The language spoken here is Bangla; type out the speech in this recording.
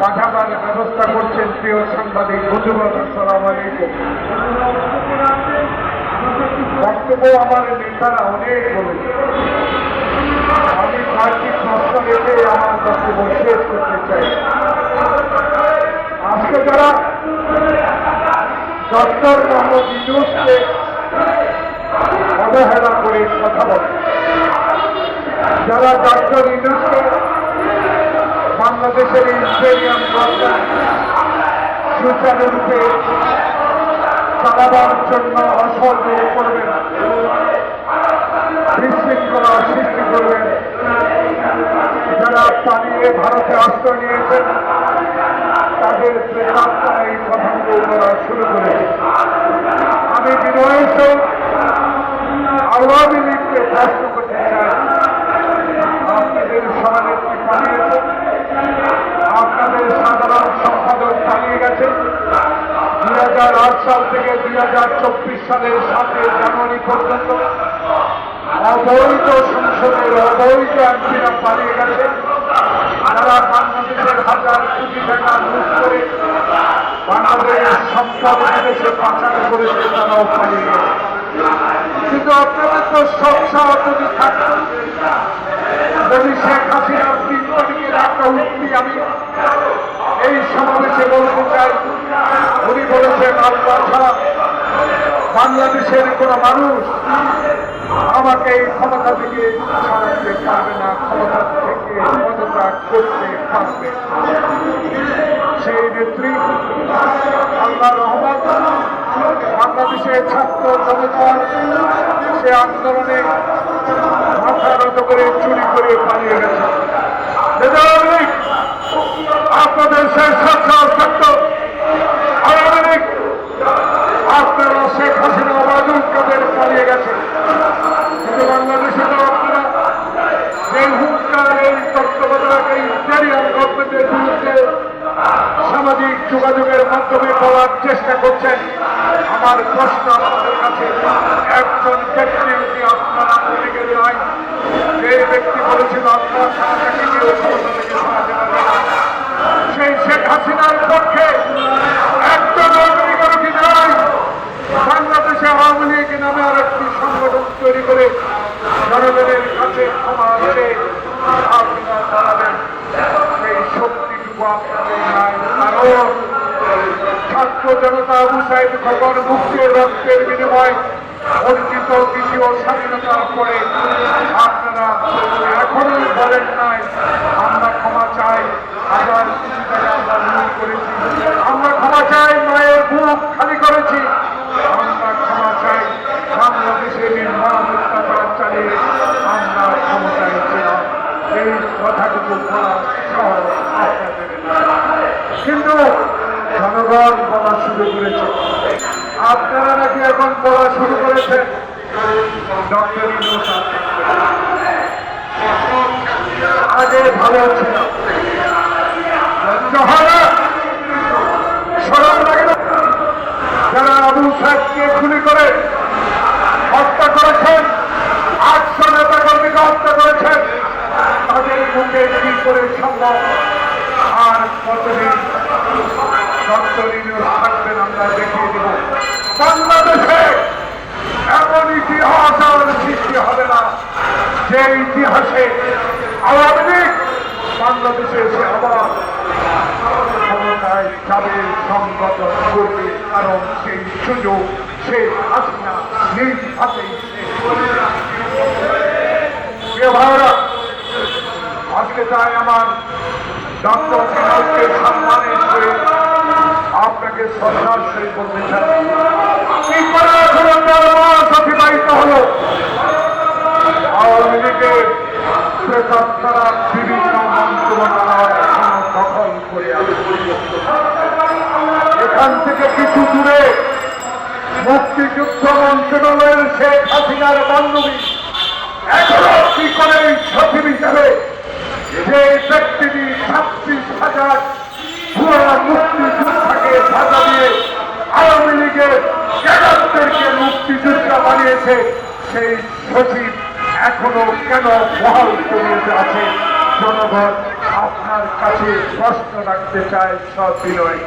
পাঠাবার ব্যবস্থা করছেন প্রিয় সাংবাদিক বন্ধুগণ, আসসালাম বক্তব্য আমার নেতারা অনেক বলেছে আমি কয়েকটি প্রশ্ন রেখে আমার বক্তব্য শেষ করতে চাই। আজকে যারা ডক্টর মোহাম্মদ ইউনুসকে অবহেলা করে কথা বলে, যারা ডক্টর ইউনুসকে বাংলাদেশের ইম্পেরিয়াম গভর্নমেন্ট সুচারুরূপে চালাবার জন্য অসহযোগ করবেন বিশৃঙ্খলা সৃষ্টি করবেন যারা পালিয়ে ভারতে আশ্রয় নিয়েছেন, তাদের প্রেতাত্মা এই কথাগুলো বলা শুরু করেছে আমি বিনয় আওয়ামী লীগকে প্রশ্ন করতে চাই আপনাদের সভানেত্রী পালিয়েছেন আপনাদের সাধারণ সম্পাদক পালিয়ে গেছেন দুই হাজার আট সাল থেকে দুই হাজার চব্বিশ সালের সাতই জানুয়ারি পর্যন্ত অবৈধ সংসদের অবৈধ এমপিরা পালিয়ে গেছে। তারা বাংলাদেশের হাজার কোটি টাকা লুট করে বাংলাদেশের সম্পদ বিদেশে পাচার করেছে, তারাও পালিয়ে গেছে। কিন্তু আপনাদের তো সবসা যদি থাকতো যদি শেখ হাসিনার তিন তারিখের একটা উক্তি আমি, এই সমাবেশে বলতে চাই, উনি বলেছেন, আল্লাহ ছাড়া বাংলাদেশের কোনো মানুষ আমাকে এই ক্ষমতা থেকে সরাতে পারবে না, ক্ষমতা থেকে পদত্যাগ করতে পারবে। সেই নেত্রী আল্লাহ রহমান বাংলাদেশের ছাত্র জনতার সে আন্দোলনে মাথা নত করে চুরি করে পালিয়ে গেছে। আপনাদের শেষ ছাত্র সত্য আওয়ামী লীগ আপনারা শেখ হাসিনা ওবায়দুল কাদের পালিয়ে গেছে কিন্তু বাংলাদেশে তো আপনারা যে হুঙ্কার এই তত্ত্বাবধায়ক এই ইন্টারিয়াম গভর্নমেন্টের বিরুদ্ধে সামাজিক যোগাযোগের মাধ্যমে পাওয়ার চেষ্টা করছেন। আমার প্রশ্ন আপনাদের কাছে, একজন ব্যক্তি উনি আপনারা আমেরিকার নয় যে ব্যক্তি বলেছিল, আপনার সেই শেখ হাসিনার পক্ষে একজন আমেরিকার কি নয় বাংলাদেশে আওয়ামী লীগ নামে আর একটি সংগঠন তৈরি করে জনগণের কাছে ক্ষমা আছে আপনারা দাঁড়াবেন সেই শক্তিটুকু আপনাদের নাই কারণ ছাত্র জনতা আবু সাইদ খবর মুক্তির রক্তের বিনিময় অর্জিত দ্বিতীয় স্বাধীনতার পরে আপনারা এখনও বলেন নাই, আমরা ক্ষমা চাই হাজার আমরা লুট করেছি। আমরা ক্ষমা চাই, মায়ের বুক খালি করেছি। আমরা ক্ষমা চাই, বাংলাদেশে নির্মাণ অত্যাচার চালিয়ে আমরা ক্ষমতায় ছিলাম। এই কথাটুকু বলা সহজ কিন্তু জনগণ বলা শুরু করেছে আপনারা নাকি এখন বলা শুরু করেছেন? যারা আবু সাহেবকে খুনি করে হত্যা করেছেন, আটশো নেতা কর্মীকে হত্যা করেছেন, তাদের মুখে কি করে সম্ভব? আর কতদিন? ডক্টর থাকবেন আমরা দেখিয়ে দেব বাংলাদেশে এমন ইতিহাস আর সৃষ্টি হবে না যে ইতিহাসে আওয়ামী লীগ বাংলাদেশে এসে আবার ক্ষমতায় যাবে সংগত করবে, কারণ সেই সুযোগ সে হাসিনা নিজ হাতেই আজকে তাই আমার ডক্টর সিনহাকে সম্মানের সহিত আপনাকে শ্রদ্ধার সহিত বলতে চাই কি করে এখনও চার মাস অতিবাহিত হলো আওয়ামী লীগের প্রেতাত্মারা বিভিন্ন মন্ত্রণালয় দখল এখান থেকে কিছু দূরে মুক্তিযুদ্ধ মন্ত্রণালয়ের শেখ হাসিনার বান্ধবী এখনও কি করে সচিব হিসাবে যে ব্যক্তিটি ছাব্বিশ হাজার মুক্তিযোদ্ধাকে সাজা দিয়ে আওয়ামী লীগের ক্যাডারদেরকে মুক্তিযোদ্ধা বানিয়েছে সেই সচিব এখনও কেন বহাল করিয়ে আছে? জনগণ আপনার কাছে প্রশ্ন রাখতে চায় সব বিনয়।